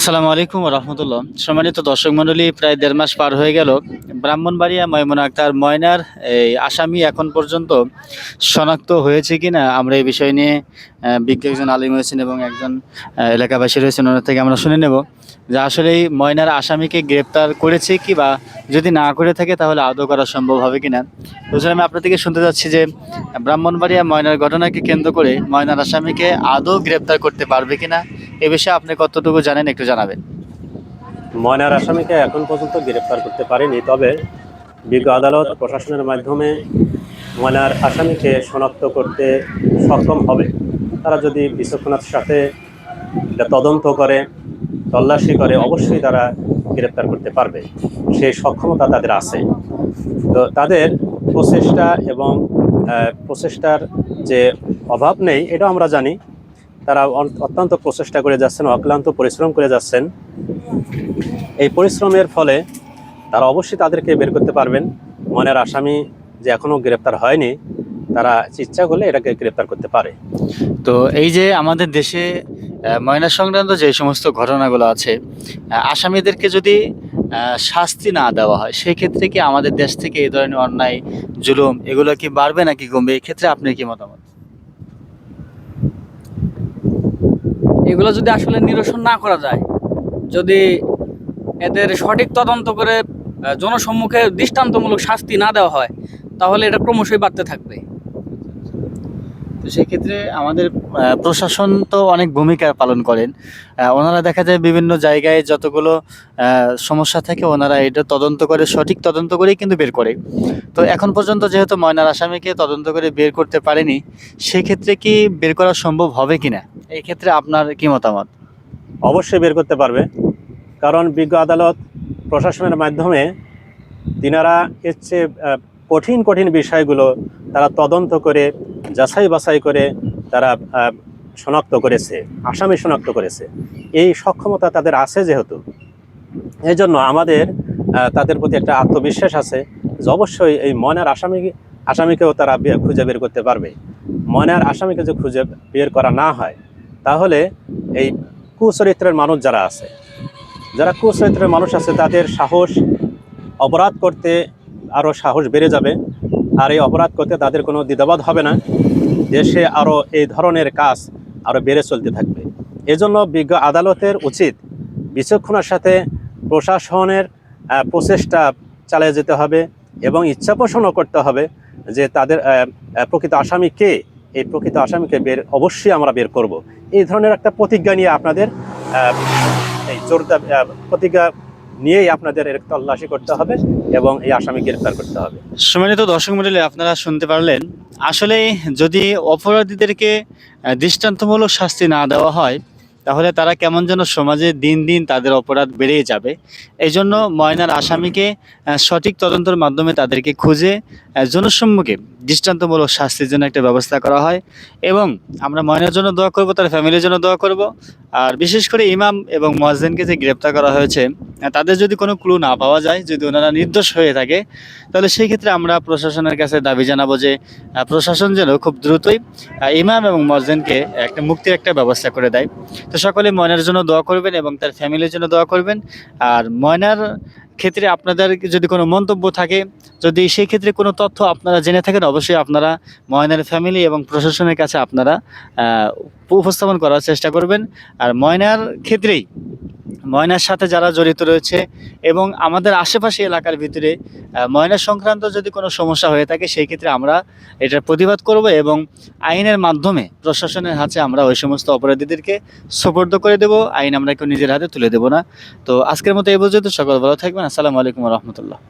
আসসালামু আলাইকুম রহমতুল্লাহ। সম্মানিত দর্শক মণ্ডলী, প্রায় দেড় মাস পার হয়ে গেল। ব্রাহ্মণবাড়িয়া ময়মনা আক্তার ময়নার এই আসামি এখন পর্যন্ত শনাক্ত হয়েছে কি না আমরা এই বিষয় নিয়ে বিজ্ঞ একজন আলিম হয়েছেন এবং একজন এলাকাবাসী রয়েছেন, ওনার থেকে আমরা শুনে নেব যে আসলে এই ময়নার আসামিকে গ্রেপ্তার করেছে কি বা যদি না করে থাকে তাহলে আদৌ করা সম্ভব হবে কি না বুঝলাম আমি আপনার থেকে শুনতে চাচ্ছি যে, ব্রাহ্মণবাড়িয়া ময়নার ঘটনাকে কেন্দ্র করে ময়নার আসামিকে আদৌ গ্রেপ্তার করতে পারবে কিনা? এ বিষয়ে আপনি কতটুকু জানেন একটু জানাবেন। ময়নার আসামিকে এখন পর্যন্ত গ্রেপ্তার করতে পারেনি, তবে বিজ্ঞ আদালত প্রশাসনের মাধ্যমে ময়নার আসামিকে শনাক্ত করতে সক্ষম হবে। তারা যদি বিচক্ষণতার সাথে তদন্ত করে, তল্লাশি করে, অবশ্যই তারা গ্রেপ্তার করতে পারবে। সেই সক্ষমতা তাদের আছে। তো তাদের প্রচেষ্টা এবং প্রচেষ্টার যে অভাব নেই এটা আমরা জানি। তারা অত্যন্ত প্রচেষ্টা করে যাচ্ছেন অক্লান্ত পরিশ্রম করে যাচ্ছেন। এই পরিশ্রমের ফলে তারা অবশ্যই তাদেরকে বের করতে পারবেন। মনের আসামি যে এখনও গ্রেপ্তার হয়নি, তারা ইচ্ছা করলে এটাকে গ্রেপ্তার করতে পারে। তো এই যে আমাদের দেশে ময়না সংক্রান্ত যে সমস্ত ঘটনাগুলো আছে আসামিদেরকে যদি শাস্তি না দেওয়া হয় সেই ক্ষেত্রে কি আমাদের দেশ থেকে এই ধরনের অন্যায়, জুলুম এগুলো কি বাড়বে নাকি কমবে? এক্ষেত্রে ক্ষেত্রে আপনার কি মতামত? এগুলো যদি আসলে নিরসন না করা যায়, যদি এদের সঠিক তদন্ত করে জনসম্মুখে দৃষ্টান্তমূলক শাস্তি না দেওয়া হয়, তাহলে এটা ক্রমশই বাড়তে থাকবে। তো সেক্ষেত্রে আমাদের প্রশাসন তো অনেক ভূমিকা পালন করেন। ওনারা দেখা যায় বিভিন্ন জায়গায় যতগুলো সমস্যা থাকে ওনারা এটা তদন্ত করে, সঠিক তদন্ত করেই কিন্তু বের করে। তো এখন পর্যন্ত যেহেতু ময়নার আসামিকে তদন্ত করে বের করতে পারেনি, সেক্ষেত্রে কি বের করা সম্ভব হবে কিনা? এই ক্ষেত্রে আপনার কি মতামত? অবশ্যই বের করতে পারবে। কারণ বিজ্ঞ আদালত প্রশাসনের মাধ্যমে তিনারা এর কঠিন কঠিন বিষয়গুলো তারা তদন্ত করে যাচাই বাছাই করে তারা শনাক্ত করেছে, আসামি শনাক্ত করেছে। এই সক্ষমতা তাদের আছে যেহেতু। এই জন্য আমাদের তাদের প্রতি একটা আত্মবিশ্বাস আছে যে অবশ্যই এই ময়নার আসামি, আসামিকেও তারা খুঁজে বের করতে পারবে। ময়নার আসামিকে যদি খুঁজে বের করা না হয়, তাহলে এই কুচরিত্রের মানুষ যারা আছে, যারা কুচরিত্রের মানুষ আছে, তাদের সাহস, অপরাধ করতে আরও সাহস বেড়ে যাবে। আর এই অপরাধ করতে তাদের কোনো দ্বিধাবোধ হবে না দেশে আরও এই ধরনের কাজ আরও বেড়ে চলতে থাকবে। এজন্য বিজ্ঞ আদালতের উচিত বিচক্ষণার সাথে প্রশাসনের প্রচেষ্টা চালিয়ে যেতে হবে এবং ইচ্ছা পোষণও করতে হবে যে তাদের প্রকৃত আসামি কে? এই প্রকৃত আসামিকে বের, অবশ্যই আমরা বের করব। এই ধরনের একটা প্রতিজ্ঞা নিয়ে আপনাদের এই জোরদার প্রতিজ্ঞা নিয়েই আপনাদের এর তল্লাশি করতে হবে এবং এই আসামি গ্রেফতার করতে হবে। সম্মানিত দর্শক মন্ডলী, আপনারা শুনতে পারলেন, আসলে যদি অপরাধীদেরকে দৃষ্টান্তমূলক শাস্তি না দেওয়া হয়, তাহলে তারা কেমন যেন সমাজে দিন দিন তাদের অপরাধ বেড়েই যাবে। এই জন্য ময়নার আসামিকে সঠিক তদন্তের মাধ্যমে তাদেরকে খুঁজে জনসম্মুখে দৃষ্টান্তমূলক শাস্তির জন্য একটা ব্যবস্থা করা হয় এবং আমরা ময়নার জন্য দোয়া করব, তার ফ্যামিলির জন্য দোয়া করব। আর বিশেষ করে ইমাম এবং মোয়াজ্জেনকে যে গ্রেপ্তার করা হয়েছে তাদের যদি কোনো ক্লু না পাওয়া যায়, যদি ওনারা নির্দোষ হয়ে থাকে, তাহলে সেই ক্ষেত্রে আমরা প্রশাসনের কাছে দাবি জানাব যে প্রশাসন যেন খুব দ্রুতই ইমাম এবং মসজিদকে একটা মুক্তির একটা ব্যবস্থা করে দেয়। তো সকলে ময়নার জন্য দোয়া করবেন এবং তার ফ্যামিলির জন্য দোয়া করবেন। আর ময়নার ক্ষেত্রে আপনাদের যদি কোনো মন্তব্য থাকে, যদি সেই ক্ষেত্রে কোনো তথ্য আপনারা জেনে থাকেন, অবশ্যই আপনারা ময়নার ফ্যামিলি এবং প্রশাসনের কাছে আপনারা উপস্থাপন করার চেষ্টা করবেন। আর ময়নার ক্ষেত্রেই ময়নার সাথে যারা জড়িত রয়েছে এবং আমাদের আশেপাশে এলাকার ভিতরে ময়না সংক্রান্ত যদি কোনো সমস্যা হয়ে থাকে, সেই ক্ষেত্রে আমরা এটার প্রতিবাদ করব এবং আইনের মাধ্যমে প্রশাসনের হাতে আমরা ওই সমস্ত অপরাধীদেরকে সুপর্দ করে দেব। আইন আমরা কেউ নিজের হাতে তুলে দেব না। তো আজকের মতো এই পর্যন্ত। সকল ভালো থাকবেন। আসসালামু আলাইকুম রহমতুল্লাহ।